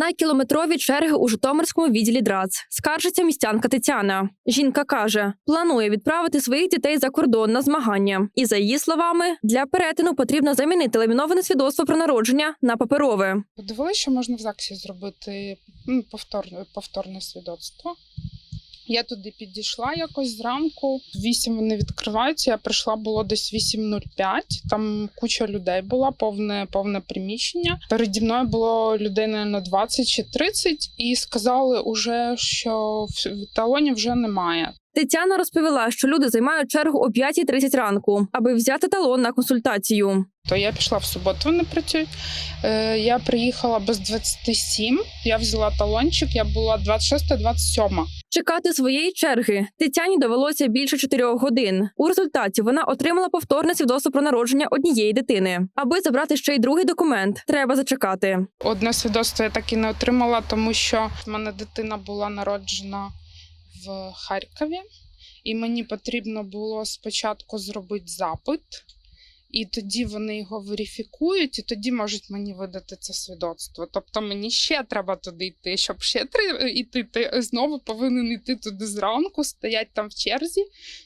На кілометрові черги у Житомирському відділі ДРАЦ скаржиться містянка Тетяна. Жінка каже, планує відправити своїх дітей за кордон на змагання. І за її словами, для перетину потрібно замінити ламіноване свідоцтво про народження на паперове. Подивилися, що можна в ЗАГСі зробити повторне, повторне свідоцтво. Я туди підійшла якось зранку. Вісім вони відкриваються. Я прийшла було десь 8.05. Там куча людей була, повне, повне приміщення. Переді мною було людей на 20 чи 30, і сказали уже, що в талоні вже немає. Тетяна розповіла, що люди займають чергу о 5.30 ранку, аби взяти талон на консультацію. То я пішла в суботу, вони працюють. Е, я приїхала без 27, я взяла талончик, я була 26-27. Чекати своєї черги Тетяні довелося більше чотирьох годин. У результаті вона отримала повторне свідоцтво про народження однієї дитини. Аби забрати ще й другий документ, треба зачекати. Одне свідоцтво я так і не отримала, тому що в мене дитина була народжена в Харкові, і мені потрібно було спочатку зробити запит, і тоді вони його верифікують, і тоді можуть мені видати це свідоцтво. Тобто мені ще треба туди йти, щоб ще три йти. Ти знову повинен йти туди зранку, стоять там в черзі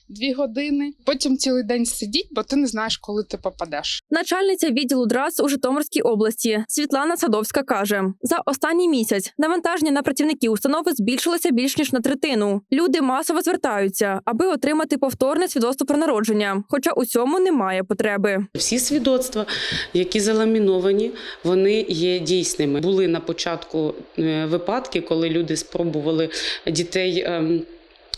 дві години. Потім цілий день сидіть, бо ти не знаєш, коли ти попадеш. Начальниця відділу ДРАЦ у Житомирській області Світлана Садовська каже: за останній місяць навантаження на працівників установи збільшилося більш ніж на третину. Люди масово звертаються, аби отримати повторне свідоцтво про народження, хоча у цьому немає потреби. Всі свідоцтва, які заламіновані, вони є дійсними. Були на початку е, випадки, коли люди спробували дітей.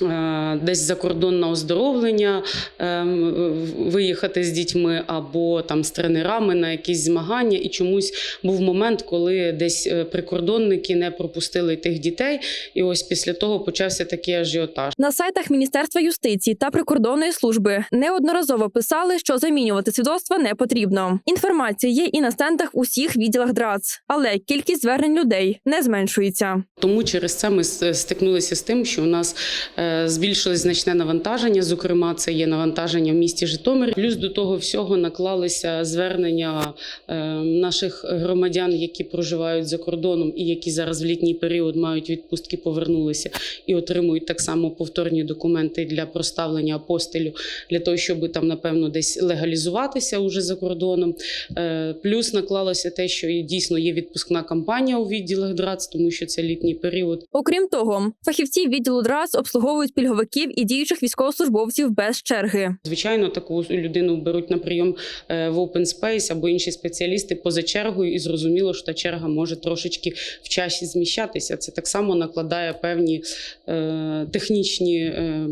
Е, Десь за кордон на оздоровлення ем, виїхати з дітьми або там з тренерами на якісь змагання. І чомусь був момент, коли десь е, прикордонники не пропустили тих дітей. І ось після того почався такий ажіотаж. На сайтах Міністерства юстиції та прикордонної служби неодноразово писали, що замінювати свідоцтва не потрібно. Інформація є і на стендах усіх відділах ДРАЦ, але кількість звернень людей не зменшується. Тому через це ми стикнулися з тим, що у нас е, збільшилось значне навантаження. Зокрема, це є навантаження в місті Житомир. Плюс до того всього наклалися звернення е, наших громадян, які проживають за кордоном і які зараз в літній період мають відпустки, повернулися і отримують так само повторні документи для проставлення апостилю для того, щоб там напевно десь легалізуватися уже за кордоном. Е, Плюс наклалося те, що дійсно є відпускна кампанія у відділах ДРАЦ, тому що це літній період. Окрім того, фахівці відділу ДРАЦ обслуговують пільговиків і діючих військовослужбовців без черги. Звичайно, таку людину беруть на прийом е, в open space або інші спеціалісти поза чергою, і зрозуміло, що та черга може трошечки в часі зміщатися. Це так само накладає певні е, технічні, е,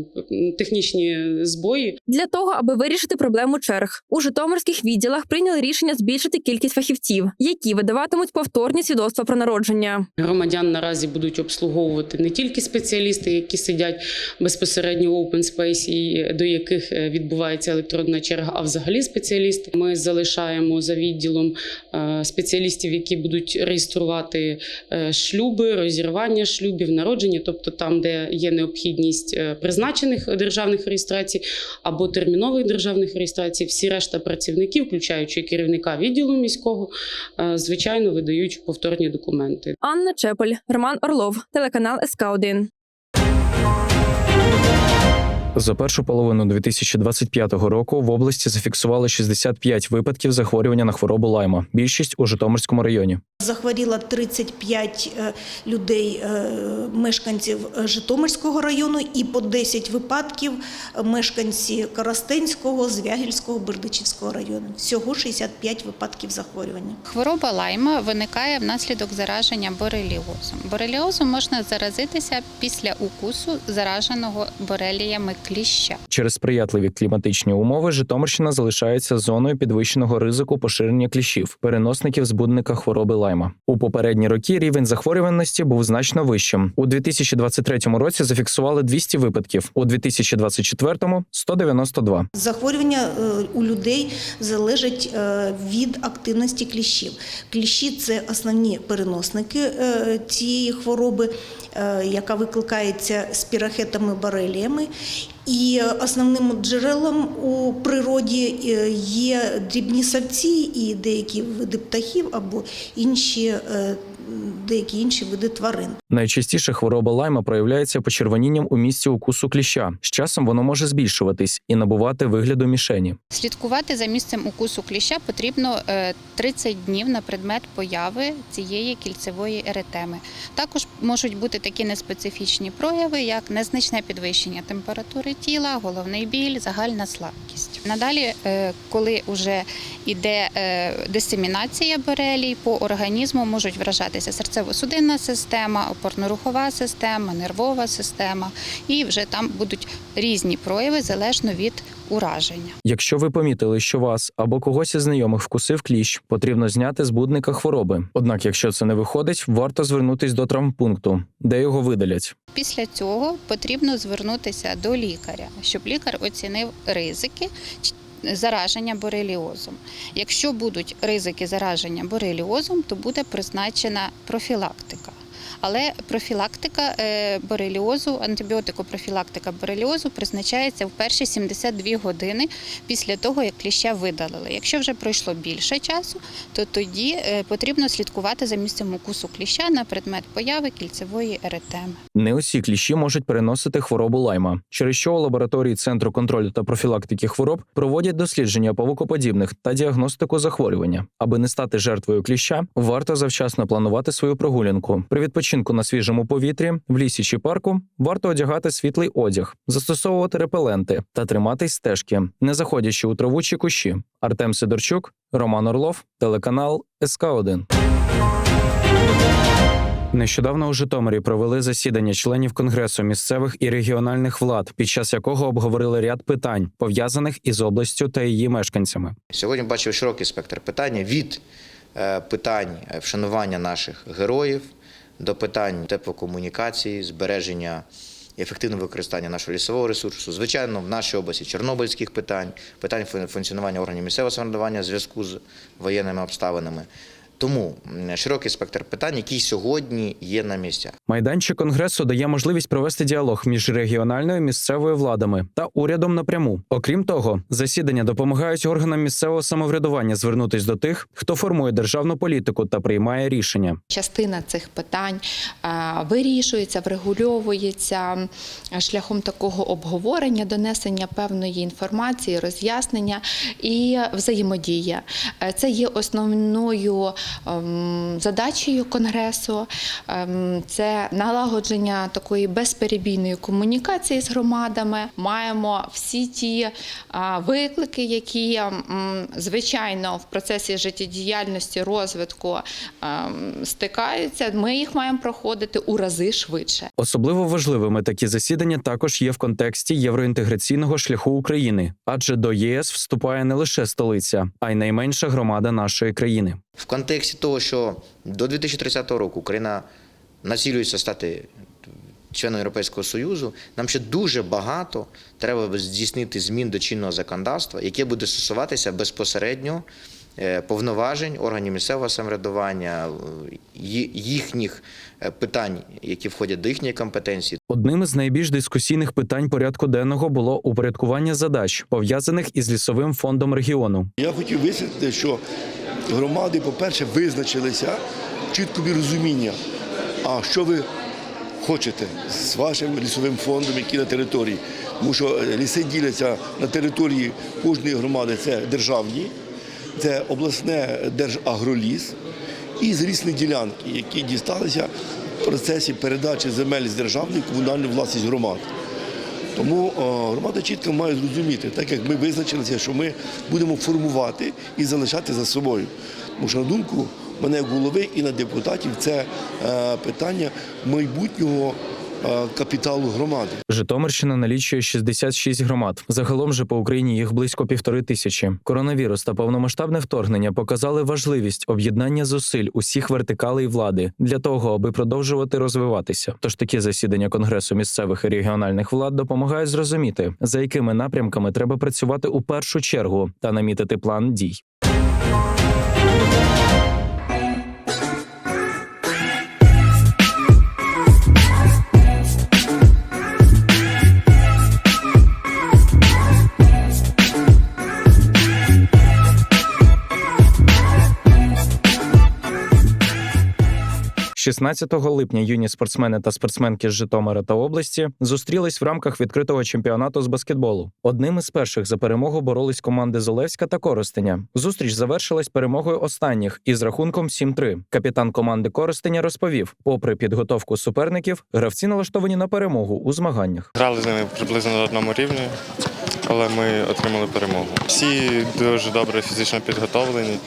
технічні збої. Для того, аби вирішити проблему черг, у житомирських відділах прийняли рішення збільшити кількість фахівців, які видаватимуть повторні свідоцтва про народження. Громадян наразі будуть обслуговувати не тільки спеціалісти, які сидять безпосередньо в open space, і до яких е, відбувається електронна черга, а взагалі спеціалісти. Ми залишаємо за відділом е, спеціалістів, які будуть реєструвати е, шлюби, розірвання шлюбів, народження, тобто там, де є необхідність призначених державних реєстрацій або термінових державних реєстрацій. Всі решта працівників, включаючи керівника відділу міського, звичайно, видають повторні документи. Анна Чепель, Роман Орлов, телеканал СК 1 За першу половину 2025 року в області зафіксували 65 випадків захворювання на хворобу лайма. Більшість у Житомирському районі. Захворіло 35 е, людей, е, мешканців е, Житомирського району, і по 10 випадків мешканці Коростенського, Звягільського, Бердичівського району. Всього 65 випадків захворювання. Хвороба лайма виникає внаслідок зараження бореліозом. Бореліозом можна заразитися після укусу зараженого бореліями кліща. Через сприятливі кліматичні умови Житомирщина залишається зоною підвищеного ризику поширення кліщів, переносників збудника хвороби лайма. У попередні роки рівень захворюваності був значно вищим. У 2023 році зафіксували 200 випадків, у 2024 – 192. Захворювання е, у людей залежить е, від активності кліщів. Кліщі це основні переносники е, цієї хвороби, яка викликається спірахетами бореліями. І основним джерелом у природі е, є дрібні савці і деякі види птахів або інші е, деякі інші види тварин. Найчастіше хвороба лайма проявляється почервонінням у місці укусу кліща. З часом воно може збільшуватись і набувати вигляду мішені. Слідкувати за місцем укусу кліща потрібно е, 30 днів на предмет появи цієї кільцевої еретеми. Також можуть бути такі неспецифічні прояви, як незначне підвищення температури тіла, головний біль, загальна слабкість. Надалі, е, коли вже йде дисемінація борелій по організму, можуть вражатися серцево-судинна система, опорно-рухова система, нервова система, і вже там будуть різні прояви залежно від ураження. Якщо ви помітили, що вас або когось із знайомих вкусив кліщ, потрібно зняти збудника хвороби. Однак, якщо це не виходить, варто звернутись до травмпункту, де його видалять. Після цього потрібно звернутися до лікаря, щоб лікар оцінив ризики ч- зараження бореліозом. Якщо будуть ризики зараження бореліозом, то буде призначена профілактика. Але профілактика е, бореліозу, антибіотикопрофілактика бореліозу призначається в перші 72 години після того, як кліща видалили. Якщо вже пройшло більше часу, то тоді е, потрібно слідкувати за місцем укусу кліща на предмет появи кільцевої еретеми. Не усі кліщі можуть переносити хворобу лайма, через що у лабораторії Центру контролю та профілактики хвороб проводять дослідження павукоподібних та діагностику захворювання. Аби не стати жертвою кліща, варто завчасно планувати свою прогулянку. При відпочинку на свіжому повітрі, в лісі чи парку варто одягати світлий одяг, застосовувати репеленти та триматись стежки, не заходячи у траву чи кущі. Артем Сидорчук, Роман Орлов, телеканал СК 1 Нещодавно у Житомирі провели засідання членів конгресу місцевих і регіональних влад, під час якого обговорили ряд питань, пов'язаних із областю та її мешканцями. Сьогодні бачив широкий спектр питання від е, питань е, вшанування наших героїв до питань теплокомунікації, збереження ефективного використання нашого лісового ресурсу. Звичайно, в нашій області чорнобильських питань, питань фун- функціонування органів місцевого самоврядування в зв'язку з воєнними обставинами. Тому широкий спектр питань, які сьогодні є на місцях. Майданчик конгресу дає можливість провести діалог між регіональною місцевою владами та урядом напряму. Окрім того, засідання допомагають органам місцевого самоврядування звернутись до тих, хто формує державну політику та приймає рішення. Частина цих питань вирішується, врегульовується шляхом такого обговорення, донесення певної інформації, роз'яснення і взаємодія. Е, Це є основною задачею конгресу. Ем, Це налагодження такої безперебійної комунікації з громадами. Маємо всі ті виклики, які звичайно в процесі життєдіяльності розвитку ем, стикаються. Ми їх маємо проходити у рази швидше. Особливо важливими такі засідання також є в контексті євроінтеграційного шляху України, адже до ЄС вступає не лише столиця, а й найменша громада нашої країни. В контексті того, що до 2030 року Україна націлюється стати членом Європейського Союзу, нам ще дуже багато треба здійснити змін до чинного законодавства, яке буде стосуватися безпосередньо е, повноважень органів місцевого самоврядування, їхніх е, питань, які входять до їхньої компетенції. Одним із найбільш дискусійних питань порядку денного було упорядкування задач, пов'язаних із лісовим фондом регіону. Я хотів висвітлити, що громади, по-перше, визначилися чіткобі розуміння, а що ви хочете з вашим лісовим фондом, який на території. Тому що е, ліси діляться на території кожної громади, це державні, це обласне держагроліс і зрісні ділянки, які дісталися в процесі передачі земель з державної в комунальну власність громад. Тому громада чітко має зрозуміти, так як ми визначилися, що ми будемо формувати і залишати за собою. Тому що, на думку мене голови і на депутатів, це е, питання майбутнього е, капіталу громади. Житомирщина налічує 66 громад. Загалом же по Україні їх близько півтори тисячі. Коронавірус та повномасштабне вторгнення показали важливість об'єднання зусиль усіх вертикалей влади для того, аби продовжувати розвиватися. Тож такі засідання конгресу місцевих і регіональних влад допомагають зрозуміти, за якими напрямками треба працювати у першу чергу та намітити план дій. 16 липня юні спортсмени та спортсменки з Житомира та області зустрілись в рамках відкритого чемпіонату з баскетболу. Одним із перших за перемогу боролись команди Золевська та Коростеня. Зустріч завершилась перемогою останніх із рахунком 7-3. Капітан команди Коростеня розповів: попри підготовку суперників, гравці налаштовані на перемогу у змаганнях. Грали з ними приблизно на одному рівні, але ми отримали перемогу. Всі дуже добре фізично підготовлені,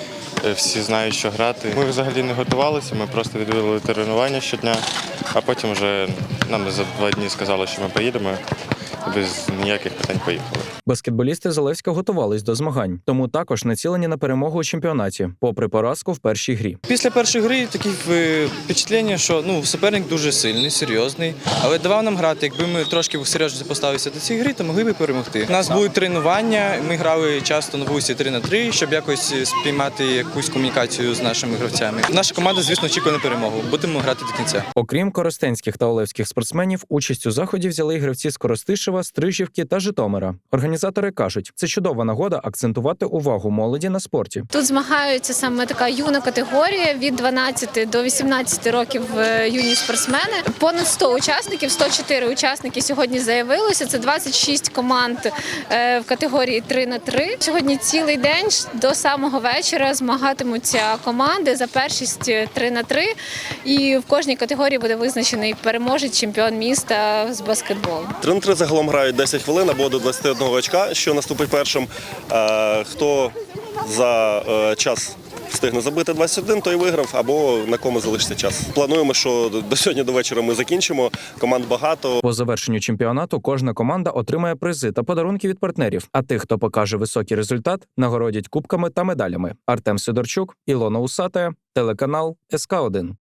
всі знають, що грати. Ми взагалі не готувалися, ми просто відвідували тренування щодня, а потім вже нам за два дні сказали, що ми поїдемо без ніяких питань поїхали. Баскетболісти Золевська готувались до змагань, тому також націлені на перемогу у чемпіонаті, попри поразку в першій грі. Після першої гри такі е, впечатлення, що ну суперник дуже сильний, серйозний, але давав нам грати. Якби ми трошки серйозно поставилися до цієї гри, то могли б перемогти. У нас були тренування. Ми грали часто на вулиці 3 на 3, щоб якось спіймати якусь комунікацію з нашими гравцями. Наша команда, звісно, очікує на перемогу. Будемо грати до кінця. Окрім коростенських та олевських спортсменів, участь у заході взяли гравці з Коростишева, Стрижівки та Житомира. Організатори кажуть, це чудова нагода акцентувати увагу молоді на спорті. Тут змагаються саме така юна категорія від 12 до 18 років е, юні спортсмени. Понад 100 учасників, 104 учасники сьогодні заявилося. Це 26 команд е, в категорії 3 на 3 Сьогодні цілий день до самого вечора змагатимуться команди за першість 3 на 3 І в кожній категорії буде визначений переможець чемпіон міста з баскетболу. Три на три загалом грають 10 хвилин або до 21 очка, що наступить першим. Е, Хто за е, час встигне забити 21, той виграв, або на кому залишиться час. Плануємо, що до сьогодні до вечора ми закінчимо. Команд багато. По завершенню чемпіонату кожна команда отримає призи та подарунки від партнерів. А тих, хто покаже високий результат, нагородять кубками та медалями. Артем Сидорчук, Ілона Усатая, телеканал СК 1